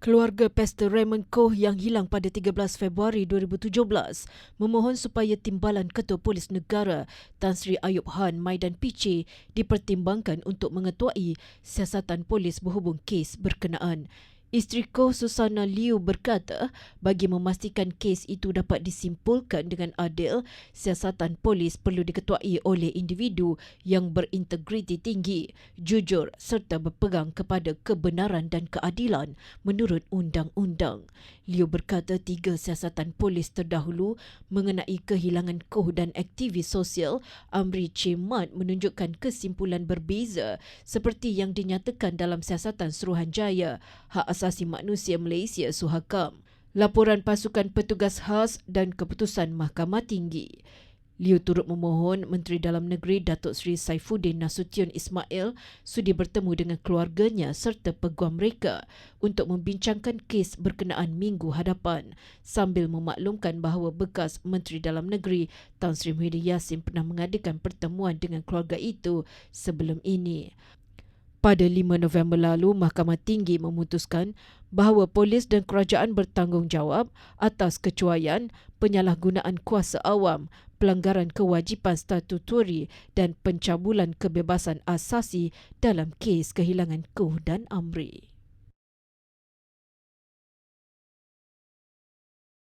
Keluarga Pastor Raymond Koh yang hilang pada 13 Februari 2017 memohon supaya timbalan Ketua Polis Negara Tan Sri Ayub Han Maidan Piche dipertimbangkan untuk mengetuai siasatan polis berhubung kes berkenaan. Isteri Koh Susana Liu berkata, bagi memastikan kes itu dapat disimpulkan dengan adil, siasatan polis perlu diketuai oleh individu yang berintegriti tinggi, jujur serta berpegang kepada kebenaran dan keadilan menurut undang-undang. Liu berkata tiga siasatan polis terdahulu mengenai kehilangan Koh dan aktivis sosial Amri Cemat menunjukkan kesimpulan berbeza seperti yang dinyatakan dalam siasatan Suruhanjaya, Hak Asasi Manusia Malaysia Suhakam, laporan pasukan petugas khas dan keputusan Mahkamah Tinggi. Liu turut memohon Menteri Dalam Negeri Datuk Seri Saifuddin Nasution Ismail sudi bertemu dengan keluarganya serta peguam mereka untuk membincangkan kes berkenaan minggu hadapan sambil memaklumkan bahawa bekas Menteri Dalam Negeri Tan Sri Muhyiddin Yassin pernah mengadakan pertemuan dengan keluarga itu sebelum ini. Pada 5 November lalu, Mahkamah Tinggi memutuskan bahawa polis dan kerajaan bertanggungjawab atas kecuaian, penyalahgunaan kuasa awam, pelanggaran kewajipan statuturi dan pencabulan kebebasan asasi dalam kes kehilangan Kuh dan Amri.